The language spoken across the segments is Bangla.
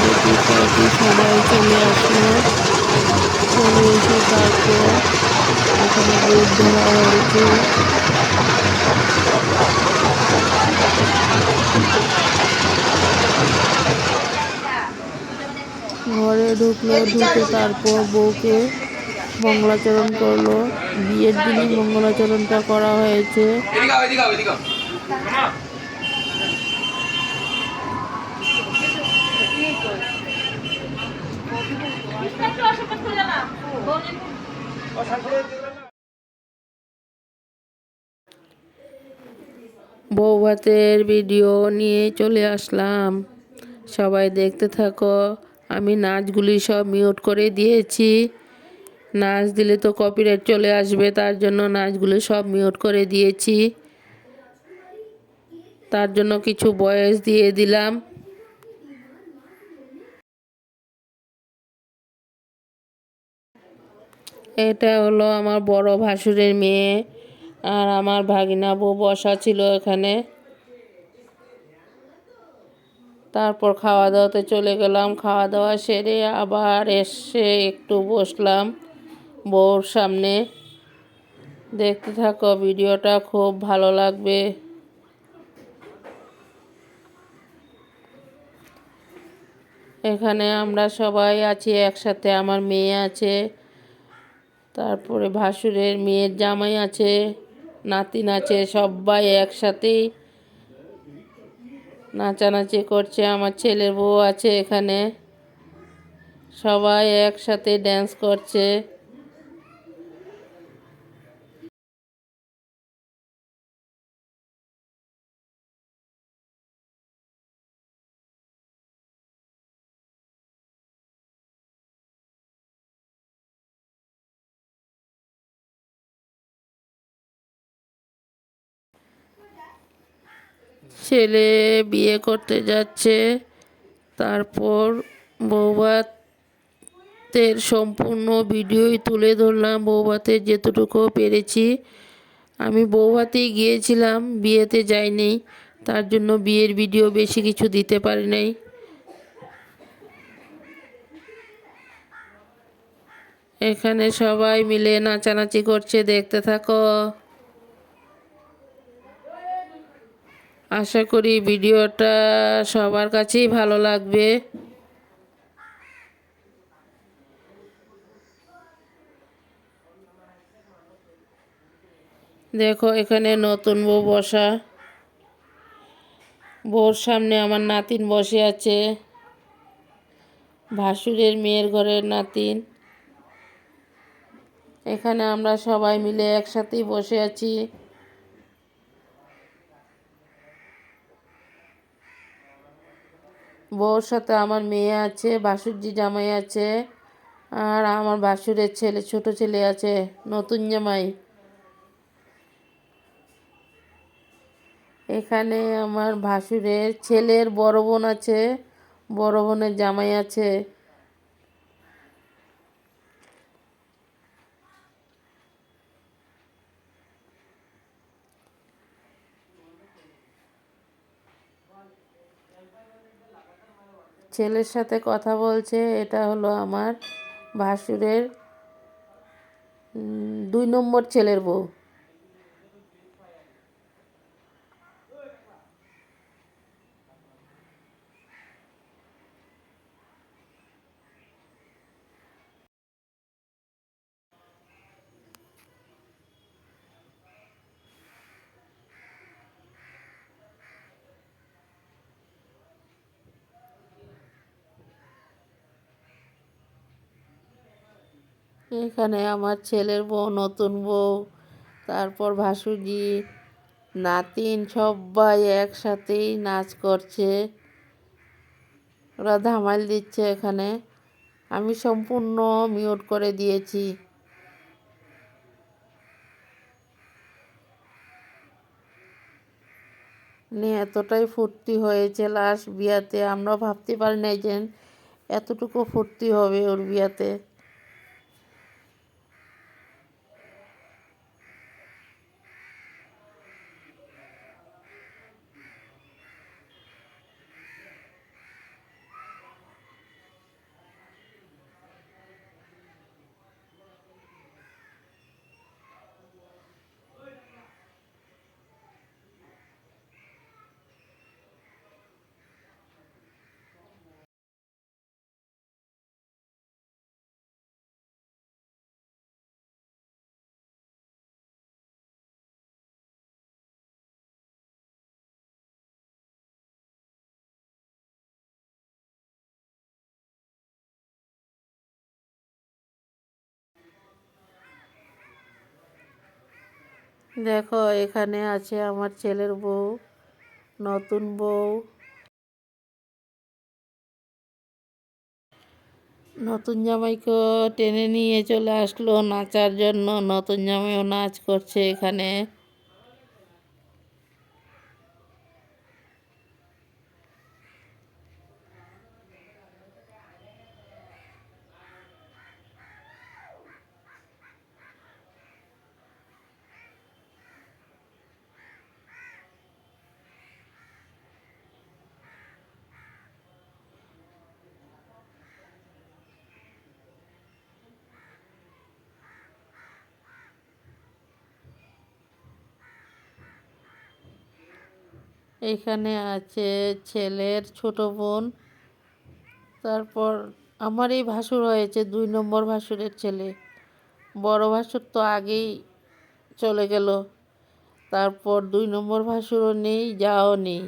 বরযাত্রী পার্টি সবাই চলে আসলো চলে এসে তারপর এখানে দুধ ধরা হয়েছে ঘরে ঢুকলো, ঢুকে তারপর বউকে মঙ্গলাচরণ করল। বিয়ের দিনই মঙ্গলাচরণটা করা হয়েছে। বউ ভাতের ভিডিও নিয়ে চলে আসলাম। সবাই দেখতে থাকো, আমি নাচগুলি সব মিউট করে দিয়েছি। নাচ দিলে তো কপিরাইট চলে আসবে, তার জন্য নাচগুলো সব মিউট করে দিয়েছি। তার জন্য কিছু বয়স দিয়ে দিলাম। এটা হলো আমার বড় ভাসুরের মেয়ে আর আমার ভাগিনা বউ বসা ছিল এখানে। তারপর খাওয়া দাওয়াতে চলে গেলাম। খাওয়া দাওয়া সেরে আবার এসে একটু বসলাম বউর সামনে। দেখতে থাকো, ভিডিওটা খুব ভালো লাগবে। এখানে আমরা সবাই আছি, একসাথে আমার মেয়ে আছে। তারপরে ভাসুরের মেয়ের জামাই আছে, নাতিন আছে সবাই একসাথেই নাচানাচি করছে। আমার ছেলের বউ আছে এখানে। সবাই একসাথে ড্যান্স করছে। ছেলে বিয়ে করতে যাচ্ছে। তারপর বৌভাতের সম্পূর্ণ ভিডিওই তুলে ধরলাম, বৌভাতের যেতটুকু পেরেছি। আমি বৌভাতেই গিয়েছিলাম, বিয়েতে যাইনি, তার জন্য বিয়ের ভিডিও বেশি কিছু দিতে পারি নাই। এখানে সবাই মিলে নাচানাচি করছে, দেখতে থাকো। আশা করি ভিডিওটা সবার কাছেই ভালো লাগবে। দেখো, এখানে নতুন বউ বসা। বউর সামনে আমার নাতিন বসে আছে। ভাসুরের মেয়ের ঘরের নাতিন। এখানে আমরা সবাই মিলে একসাথেই বসে আছি। বউর সাথে আমার মেয়ে আছে বাসুরজি জামাই আছে, আর আমার বাসুরের ছেলে, ছোট ছেলে আছে, নতুন জামাই। এখানে আমার ভাসুরের ছেলের বড় বোন আছে, বড় বোনের জামাই আছে। ছেলের সাথে কথা বলছে এটা হলো আমার ভাসুরের দুই নম্বর ছেলের বউ। এখানে আমার ছেলের বউ, নতুন বউ, তারপর ভাসুজি নাতিন সবাই একসাথেই নাচ করছে। ওরা ধামাইল দিচ্ছে এখানে। আমি সম্পূর্ণ মিউট করে দিয়েছি। নিয়ে এতটাই ফুর্তি হয়েছে লাস্ট বিয়াতে। আমরা ভাবতে পারি নাই যে এতটুকু ফুর্তি হবে ওর বিয়াতে। দেখো, এখানে আছে আমার ছেলের বউ, নতুন বউ। নতুন জামাইকে টেনে নিয়ে চলে আসলো নাচার জন্য। নতুন জামাইও নাচ করছে এখানে। এখানে আছে ছেলের ছোট বোন। তারপর আমার এই ভাসুর হয়েছে, দুই নম্বর ভাসুরের ছেলে। বড় ভাসুর তো আগেই চলে গেল। তারপর দুই নম্বর ভাসুরও নেই, যাও নেই।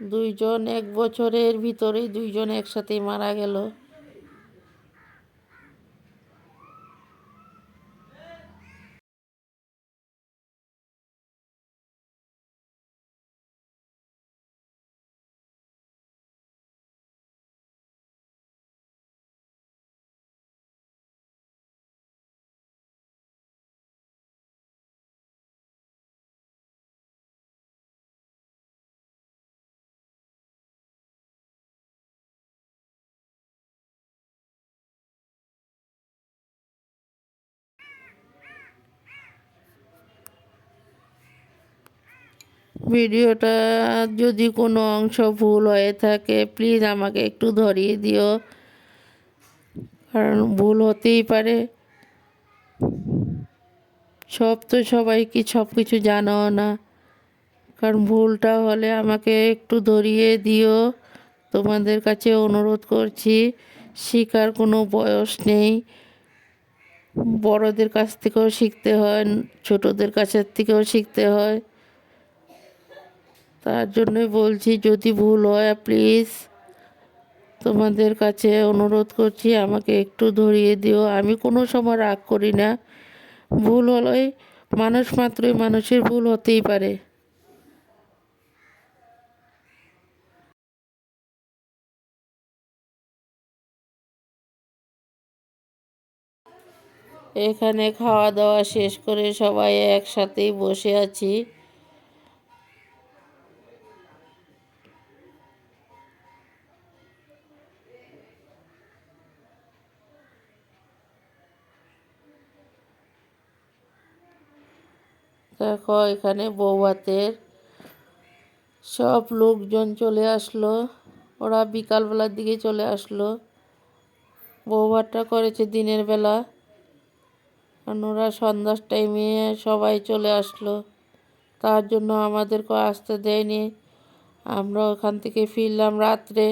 দুইজন এক বছরের ভিতরেই দুইজন একসাথেই মারা গেল। ভিডিওটা যদি কোনো অংশ ভুল হয়ে থাকে প্লিজ আমাকে একটু ধরিয়ে দিও। কারণ ভুল হতেই পারে। সব তো সবাই কি সব কিছু জানাও না। কারণ ভুলটা হলে আমাকে একটু ধরিয়ে দিও। তোমাদের কাছে অনুরোধ করছি শেখার কোনো বয়স নেই। বড়দের কাছ থেকেও শিখতে হয়, ছোটদের কাছের থেকেও শিখতে হয়। তার জন্যই বলছি, যদি ভুল হয় প্লিজ তোমাদের কাছে অনুরোধ করছি, আমাকে একটু ধরিয়ে দিও। আমি কোনো সময় রাগ করি না। ভুল হলেই মানুষ মাত্রই মানুষের ভুল হতেই পারে। এখানে খাওয়া দাওয়া শেষ করে সবাই একসাথেই বসে আছি। দেখো, এখানে বৌভাতের সব লোকজন চলে আসলো। ওরা বিকালবেলার দিকে চলে আসলো। বৌভাতটা করেছে দিনের বেলা। কারণ ওরা সন্ধ্যার টাইমে সবাই চলে আসলো। তার জন্য আমাদেরকে আসতে দেয়নি। আমরা ওখান থেকে ফিরলাম রাত্রে।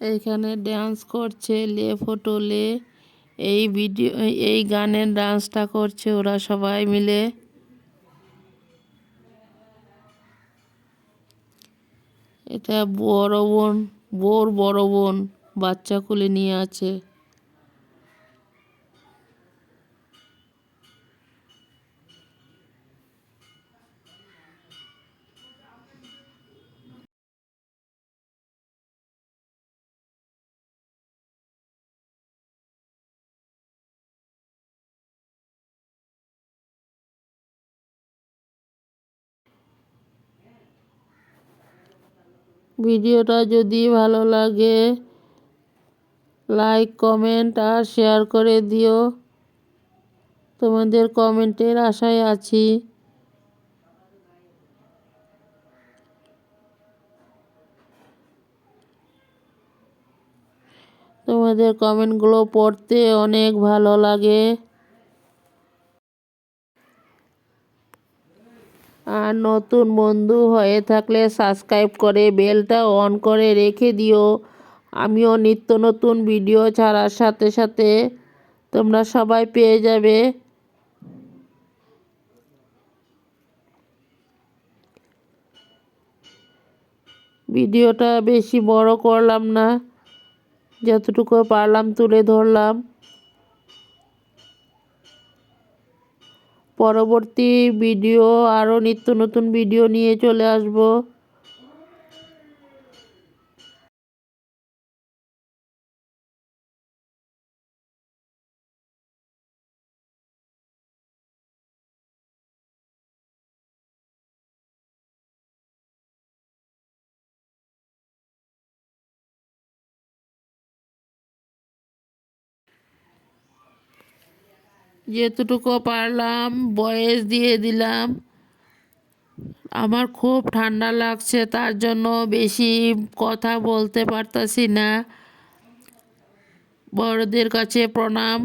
এইখানে ড্যান্স করছে, লে ফটো লে। এই ভিডিও এই গানের ডান্সটা করছে ওরা সবাই মিলে। এটা বড় বোন, বোর বড় বোন বাচ্চা কুলে নিয়ে আছে। ভিডিওটা যদি ভালো লাগে, লাইক, কমেন্ট আর শেয়ার করে দিও। তোমাদের কমেন্টের আশায় আছি। তোমাদের কমেন্টগুলো পড়তে অনেক ভালো লাগে। আর নতুন বন্ধু হয়ে থাকলে সাবস্ক্রাইব করে বেলটা অন করে রেখে দিও। আমিও নিত্য নতুন ভিডিও ছাড়ার সাথে সাথে তোমরা সবাই পেয়ে যাবে। ভিডিওটা বেশি বড় করলাম না, যতটুকু পারলাম তুলে ধরলাম। পরবর্তী ভিডিও আরও নিত্য নতুন ভিডিও নিয়ে চলে আসব। যেতটুকু পারলাম, বয়েস দিয়ে দিলাম। আমার খুব ঠান্ডা লাগছে, তার জন্য বেশি কথা বলতে পারতাছি না। বড়দের কাছে প্রণাম।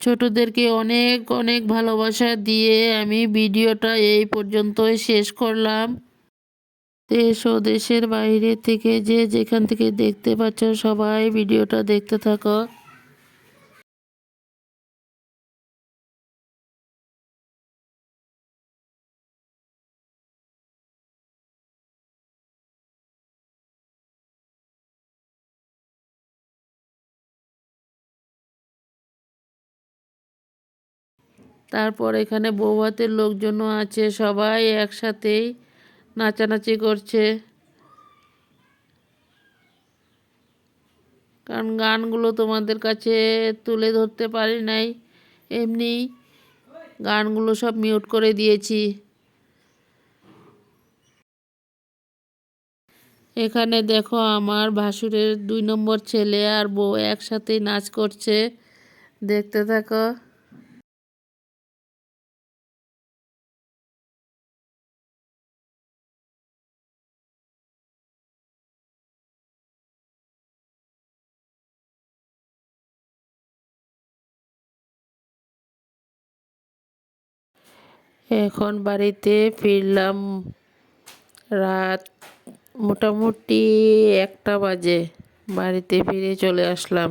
ছোটদেরকে অনেক অনেক ভালোবাসা দিয়ে আমি ভিডিওটা এই পর্যন্তই শেষ করলাম। দেশ ও দেশের বাইরে থেকে যে যেখান থেকে দেখতে পাচ্ছ সবাই ভিডিওটা দেখতে থাকো। তারপর এখানে বৌভাতের লোকজনও আছে, সবাই একসাথেই নাচানাচি করছে। কারণ গানগুলো তোমাদের কাছে তুলে ধরতে পারি নাই এমনি গানগুলো সব মিউট করে দিয়েছি। এখানে দেখো আমার ভাসুরের দুই নম্বর ছেলে আর বউ একসাথেই নাচ করছে, দেখতে থাকো। এখন বাড়িতে ফিরলাম রাত মোটামুটি একটা বাজে। বাড়িতে ফিরে চলে আসলাম।